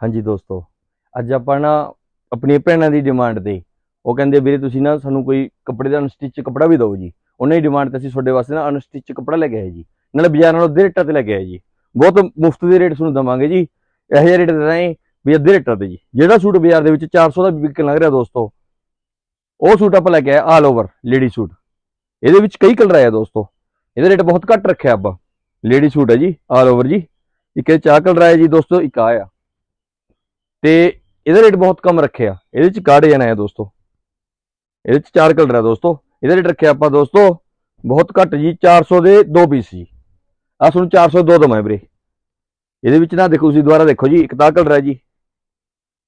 ਹਾਂਜੀ ਦੋਸਤੋ, ਅੱਜ ਆਪਾਂ ਨਾ ਆਪਣੀਆਂ ਭੈਣਾਂ ਦੀ ਡਿਮਾਂਡ ਤੇ, ਉਹ ਕਹਿੰਦੇ ਵੀਰੇ ਤੁਸੀਂ ਨਾ ਸਾਨੂੰ ਕੋਈ ਕੱਪੜੇ ਦਾ ਅਨਸਟਿਚ ਕੱਪੜਾ ਵੀ ਦਿਓ ਜੀ। ਉਹਨਾਂ ਦੀ ਡਿਮਾਂਡ ਤੇ ਅਸੀਂ ਤੁਹਾਡੇ ਵਾਸਤੇ ਨਾ ਅਨਸਟਿਚ ਕੱਪੜਾ ਲੈ ਕੇ ਆਏ ਜੀ। ਨਾਲੇ ਬਾਜ਼ਾਰ ਨਾਲੋਂ ਅੱਧੇ ਰੇਟਾਂ ਤੇ ਲੈ ਕੇ ਆਏ ਜੀ। ਬਹੁਤ ਮੁਫਤ ਦੇ ਰੇਟ ਤੁਹਾਨੂੰ ਦਵਾਂਗੇ ਜੀ। ਇਹੋ ਜਿਹੇ ਰੇਟ ਦੇ ਵੀ ਅੱਧੇ ਰੇਟਾਂ ਤੇ ਜੀ। ਜਿਹੜਾ ਸੂਟ ਬਾਜ਼ਾਰ ਦੇ ਵਿੱਚ 400 ਦਾ ਵਿਕਣ ਲੱਗ ਰਿਹਾ ਦੋਸਤੋ, ਉਹ ਸੂਟ ਆਪਾਂ ਲੈ ਕੇ ਆਏ ਆਲ ਓਵਰ ਲੇਡੀ ਸੂਟ। ਇਹਦੇ ਵਿੱਚ ਕਈ ਕਲਰ ਆਇਆ ਦੋਸਤੋ। ਇਹਦਾ ਰੇਟ ਬਹੁਤ ਘੱਟ ਰੱਖਿਆ ਆਪਾਂ। ਲੇਡੀ ਸੂਟ ਹੈ ਜੀ ਆਲ ਓਵਰ ਜੀ। ਇੱਕ ਇਹ ਚਾਹ ਕਲਰ ਆਇਆ ਜੀ ਦੋਸਤੋ, ਇੱਕ ਆ ਆ। ਤੇ ਇਹਦਾ ਰੇਟ ਬਹੁਤ ਕਮ ਰੱਖਿਆ ਇਹਦੇ ਚ ਕਾਰਡ ਜਾਣਾ ਹੈ ਦੋਸਤੋ। ਇਹਦੇ ਚ ਚਾਰ ਕਲਰ ਹੈ ਦੋਸਤੋ। ਇਹਦਾ ਰੇਟ ਰੱਖਿਆ ਆਪਾਂ ਦੋਸਤੋ, ਬਹੁਤ ਘੱਟ ਜੀ 400 ਦੇ ਦੋ ਪੀਸ ਜੀ। ਆ ਤੁਹਾਨੂੰ 402 ਦਵਾਂ ਵੀਰੇ। ਇਹਦੇ ਵਿੱਚ ਨਾ ਦੇਖੋ, ਤੁਸੀਂ ਦੁਬਾਰਾ ਦੇਖੋ ਜੀ, ਇੱਕ ਤਾਂ ਕਲਰ ਹੈ ਜੀ।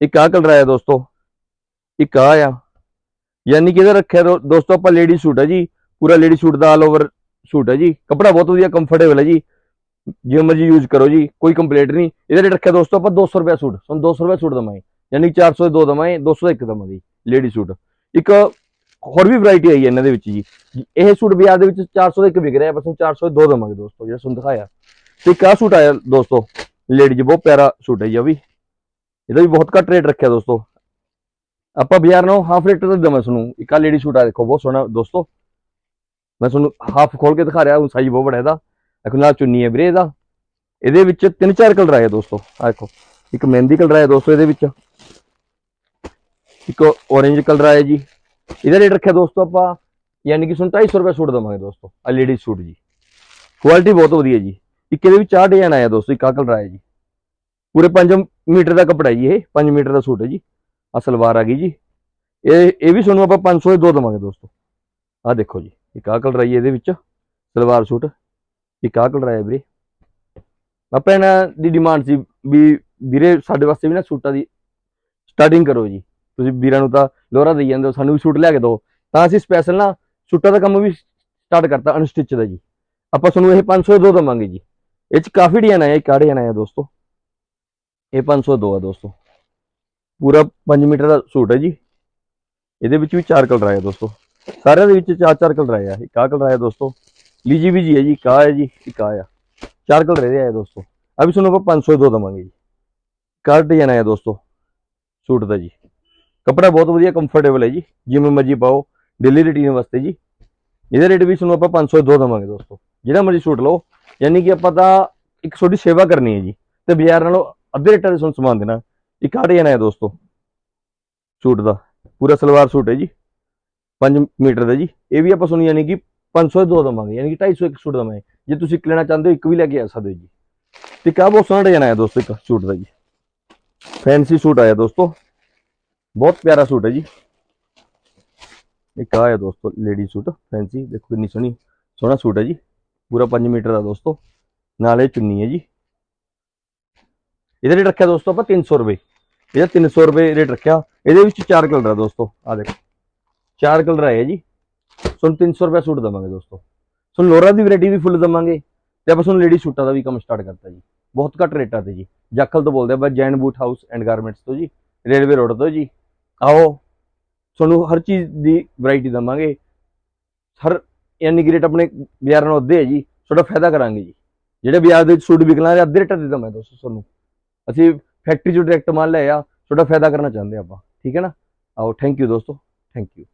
ਇੱਕ ਆ ਕਲਰ ਆਇਆ ਦੋਸਤੋ। ਇੱਕ ਆ ਆ। ਯਾਨੀ ਕਿ ਇਹਦਾ ਰੱਖਿਆ ਦੋ- ਦੋਸਤੋ, ਆਪਾਂ ਲੇਡੀ ਸੂਟ ਹੈ ਜੀ। ਪੂਰਾ ਲੇਡੀ ਸੂਟ ਦਾ ਆਲ ਓਵਰ ਸੂਟ ਹੈ ਜੀ। ਕੱਪੜਾ ਬਹੁਤ ਵਧੀਆ ਕੰਫਰਟੇਬਲ ਹੈ ਜੀ। ਜਿਵੇਂ ਮਰਜ਼ੀ ਯੂਜ਼ ਕਰੋ ਜੀ, ਕੋਈ ਕੰਪਲੇਂਟ ਨਹੀਂ। ਇਹਦਾ ਰੇਟ ਰੱਖਿਆ ਦੋਸਤੋ, ਆਪਾਂ 200 ਰੁਪਏ ਸੂਟ। ਤੁਹਾਨੂੰ 200 ਰੁਪਏ ਸੂਟ ਦਵਾਂਗੇ। ਯਾਨੀ 400 ਦੇ ਦੋ ਦਵਾਂਗੇ 200 ਦਾ ਇੱਕ ਦਵਾਂਗੇ ਲੇਡੀ ਸੂਟ। ਇੱਕ ਹੋਰ ਵੀ ਵੈਰਾਈਟੀ ਆਈ ਹੈ ਇਹਨਾਂ ਦੇ ਵਿੱਚ ਜੀ। ਇਹ ਸੂਟ ਬਾਜ਼ਾਰ ਦੇ ਵਿੱਚ 400 ਦਾ ਇੱਕ ਵਿਕ ਰਿਹਾ, ਬਸ ਤੁਹਾਨੂੰ 400 ਦੇ ਦੋ ਦਵਾਂਗੇ ਦੋਸਤੋ, ਜਿਹੜਾ ਤੁਹਾਨੂੰ ਦਿਖਾਇਆ। ਤੇ ਇੱਕ ਆਹ ਸੂਟ ਆਇਆ ਦੋਸਤੋ ਲੇਡੀ ਜੀ, ਬਹੁਤ ਪਿਆਰਾ ਸੂਟ ਹੈ ਜੀ, ਉਹ ਵੀ। ਇਹਦਾ ਵੀ ਬਹੁਤ ਘੱਟ ਰੇਟ ਰੱਖਿਆ ਦੋਸਤੋ। ਆਪਾਂ ਬਾਜ਼ਾਰ ਨਾਲੋਂ ਹਾਫ ਰੇਟ ਤੇ ਦਵਾਂ ਤੁਹਾਨੂੰ। ਇੱਕ ਆ ਲੇਡੀ ਸੂਟ ਆ ਦੇਖੋ, ਬਹੁਤ ਸੋਹਣਾ ਦੋਸਤੋ। ਮੈਂ ਤੁਹਾਨੂੰ ਹਾਫ ਖੋਲ ਕੇ ਦਿਖਾ ਰਿਹਾ ਹਾਂ ਸਾਈਜ਼ ਬਹੁਤ ਬੜਾ ਇਹਦਾ। ਦੇਖੋ ਨਾਲ ਚੁੰਨੀ ਹੈ ਵੀਰੇ ਇਹਦਾ। ਇਹਦੇ ਵਿੱਚ ਤਿੰਨ ਚਾਰ ਕਲਰ ਆਏ ਦੋਸਤੋ ਆ ਦੇਖੋ। ਇੱਕ ਮਹਿੰਦੀ ਕਲਰ ਆਇਆ ਦੋਸਤੋ ਇਹਦੇ ਵਿੱਚ। ਇੱਕ orange ਕਲਰ ਆਇਆ ਜੀ। ਇਹਦਾ ਰੇਟ ਰੱਖਿਆ ਦੋਸਤੋ ਆਪਾਂ, ਯਾਨੀ ਕਿ ਤੁਹਾਨੂੰ 250 ਰੁਪਏ ਸੂਟ ਦਵਾਂਗੇ ਦੋਸਤੋ ਆ ਲੇਡੀ ਸੂਟ ਜੀ। ਕੁਆਲਿਟੀ ਬਹੁਤ ਵਧੀਆ ਜੀ। ਇੱਕ ਇਹਦੇ ਵਿੱਚ ਚਾਰ ਡਿਜ਼ਾਈਨ ਆਇਆ ਦੋਸਤੋ, ਇੱਕ ਆ ਕਲਰ ਆਇਆ ਜੀ। ਪੂਰੇ 5 ਮੀਟਰ ਦਾ ਕੱਪੜਾ ਜੀ ਇਹ 5 ਮੀਟਰ ਦਾ ਸੂਟ ਹੈ ਜੀ। ਆ ਸਲਵਾਰ ਆ ਗਈ ਜੀ। ਇਹ ਇਹ ਵੀ ਤੁਹਾਨੂੰ ਆਪਾਂ 500 ਦੇ ਦੋ ਦਵਾਂਗੇ ਦੋਸਤੋ। ਆ ਦੇਖੋ ਜੀ, ਇੱਕ ਆ ਕਲਰ ਆਈ ਇਹਦੇ ਵਿੱਚ, ਸਲਵਾਰ ਸੂਟ। ਇੱਕ ਆ ਕਲਰ ਆਇਆ ਵੀਰੇ? ਆਪਾਂ ਇਹਨਾਂ ਦੀ ਡਿਮਾਂਡ ਸੀ ਵੀ ਵੀਰੇ ਸਾਡੇ ਵਾਸਤੇ ਵੀ ਨਾ ਸੂਟਾਂ ਦੀ ਸਟਾਰਟਿੰਗ ਕਰੋ ਜੀ। ਤੁਸੀਂ ਵੀਰਾਂ ਨੂੰ ਤਾਂ ਲੋਰਾ ਦੇਈ ਜਾਂਦੇ ਹੋ, ਸਾਨੂੰ ਵੀ ਸੂਟ ਲਿਆ ਕੇ ਦਿਓ। ਤਾਂ ਅਸੀਂ ਸਪੈਸ਼ਲ ਨਾ ਸੂਟਾਂ ਦਾ ਕੰਮ ਵੀ ਸਟਾਰਟ ਕਰਤਾ ਅਨਸਟਿਚ ਦਾ ਜੀ। ਆਪਾਂ ਤੁਹਾਨੂੰ ਇਹ 500 ਦੇ ਦੋ ਦਵਾਂਗੇ ਜੀ। ਇਹ ਚ ਕਾਫੀ ਡਿਜ਼ਾਈਨ ਆਇਆ ਇੱਕ ਆ ਡਿਜ਼ਾਈਨ ਆਇਆ ਦੋਸਤੋ? ਇਹ 502 ਆ ਦੋਸਤੋ। ਪੂਰਾ 5 ਮੀਟਰ ਦਾ ਸੂਟ ਹੈ ਜੀ। ਇਹਦੇ ਵਿੱਚ ਵੀ ਚਾਰ ਕਲਰ ਆਇਆ ਦੋਸਤੋ। ਸਾਰਿਆਂ ਦੇ ਵਿੱਚ ਚਾਰ ਚਾਰ ਕਲਰ ਆਇਆ ਇੱਕ ਆ ਕਲਰ ਆਇਆ ਦੋਸਤੋ? ਲੀਜੀ ਵੀ ਜੀ ਹੈ ਜੀ, ਇੱਕ ਆਹ ਹੈ ਜੀ, ਇੱਕ ਆਹ ਆ। ਚਾਰ ਕਲਰ ਇਹਦੇ ਆਏ ਦੋਸਤੋ। ਆ ਵੀ ਤੁਹਾਨੂੰ ਆਪਾਂ 500 ਦੋ ਦਵਾਂਗੇ ਜੀ। ਕਾਰ ਡਿਜ਼ਾਈਨ ਆਇਆ ਦੋਸਤੋ, ਸੂਟ ਦਾ ਜੀ। ਕੱਪੜਾ ਬਹੁਤ ਵਧੀਆ ਕੰਫਰਟੇਬਲ ਹੈ ਜੀ। ਜਿਵੇਂ ਮਰਜ਼ੀ ਪਾਓ ਡੇਲੀ ਰੂਟੀਨ ਵਾਸਤੇ ਜੀ। ਇਹਦਾ ਰੇਟ ਵੀ ਤੁਹਾਨੂੰ ਆਪਾਂ 500 ਦੋ ਦਵਾਂਗੇ ਦੋਸਤੋ। ਜਿਹੜਾ ਮਰਜ਼ੀ ਸੂਟ ਲਓ, ਯਾਨੀ ਕਿ ਆਪਾਂ ਤਾਂ ਇੱਕ ਛੋਟੀ ਸੇਵਾ ਕਰਨੀ ਹੈ ਜੀ। ਤੇ ਬਾਜ਼ਾਰ ਨਾਲੋਂ ਅੱਧੇ ਰੇਟਾਂ ਦੇ ਤੁਹਾਨੂੰ ਸਮਾਨ ਦੇਣਾ। ਇੱਕ ਆ ਜਾਣਾ ਆਇਆ ਦੋਸਤੋ। ਸੂਟ ਦਾ। ਪੂਰਾ ਸਲਵਾਰ ਸੂਟ ਹੈ ਜੀ। 5 ਮੀਟਰ ਦਾ ਜੀ। ਇਹ ਵੀ ਆਪਾਂ ਤੁਹਾਨੂੰ ਯਾਨੀ ਕਿ 500 ਦੋ ਦਵਾਂਗੇ, ਯਾਨੀ ਕਿ 250 ਇੱਕ ਸੂਟ ਦਵਾਂਗੇ। ਜੇ ਤੁਸੀਂ ਇੱਕ ਲੈਣਾ ਚਾਹੁੰਦੇ ਹੋ, ਇੱਕ ਵੀ ਲੈ ਕੇ ਆ ਸਕਦੇ ਹੋ ਜੀ। ਤੇ ਕਾ ਬਹੁਤ ਸੋਹਣਾ ਡਿਜ਼ਾਈਨ ਆਇਆ ਦੋਸਤੋ ਇੱਕ ਸੂਟ ਦਾ ਜੀ। ਫੈਂਸੀ ਸੂਟ ਆਇਆ ਦੋਸਤੋ। ਬਹੁਤ ਪਿਆਰਾ ਸੂਟ ਹੈ ਜੀ। ਇੱਕ ਆਇਆ ਦੋਸਤੋ ਲੇਡੀ ਸੂਟ ਫੈਂਸੀ ਦੇਖੋ ਕਿੰਨੀ ਸੋਹਣੀ, ਸੋਹਣਾ ਸੂਟ ਹੈ ਜੀ। ਪੂਰਾ 5 ਮੀਟਰ ਦਾ ਦੋਸਤੋ। ਨਾਲੇ ਚੁੰਨੀ ਹੈ ਜੀ। ਇਹਦਾ ਰੇਟ ਰੱਖਿਆ ਦੋਸਤੋ ਆਪਾਂ 300 ਰੁਪਏ। ਇਹਦਾ 300 ਰੁਪਏ ਰੇਟ ਰੱਖਿਆ। ਇਹਦੇ ਵਿੱਚ ਚਾਰ ਕਲਰ ਆ ਦੋਸਤੋ। ਆ ਦੇਖੋ। ਚਾਰ ਕਲਰ ਆਏ ਜੀ। ਤੁਹਾਨੂੰ 300 ਰੁਪਏ ਸੂਟ ਦਵਾਂਗੇ ਦੋਸਤੋ। ਤੁਹਾਨੂੰ ਲੋਰਾ ਦੀ ਵੈਰਾਈਟੀ ਵੀ ਫੁੱਲ ਦਵਾਂਗੇ ਤੇ ਆਪਾਂ ਤੁਹਾਨੂੰ ਲੇਡੀ ਸੂਟਾਂ ਦਾ ਵੀ ਕੰਮ ਸਟਾਰਟ ਕਰਤਾ ਜੀ। ਬਹੁਤ ਘੱਟ ਰੇਟਾਂ ਤੇ ਜੀ। ਜਾਖਲ ਤੋਂ ਬੋਲਦੇ ਆਪਾਂ Jain boot house and garments ਤੋਂ ਜੀ। ਰੇਲਵੇ ਰੋਡ ਤੋਂ ਜੀ। ਆਓ, ਤੁਹਾਨੂੰ ਹਰ ਚੀਜ਼ ਦੀ ਵੈਰਾਈਟੀ ਦਵਾਂਗੇ। ਹਰ ਯਾਨੀ ਕਿ ਰੇਟ ਆਪਣੇ ਬਾਜ਼ਾਰ ਨਾਲੋਂ ਅੱਧੇ ਹੈ ਜੀ। ਤੁਹਾਡਾ ਫਾਇਦਾ ਕਰਾਂਗੇ ਜੀ। ਜਿਹੜੇ ਬਾਜ਼ਾਰ ਦੇ ਵਿੱਚ ਸੂਟ ਵਿਕਣਾ ਅੱਧੇ ਰੇਟਾਂ 'ਤੇ ਦਵਾਂ ਦੋਸਤੋ ਤੁਹਾਨੂੰ। ਅਸੀਂ ਫੈਕਟਰੀ ਚੋਂ ਡਾਇਰੈਕਟ ਮਾਲ ਆ, ਤੁਹਾਡਾ ਫਾਇਦਾ ਕਰਨਾ ਚਾਹੁੰਦੇ ਆਪਾਂ। ਠੀਕ ਹੈ ਨਾ? ਆਓ ਥੈਂਕ ਯੂ ਦੋਸਤੋ। Thank you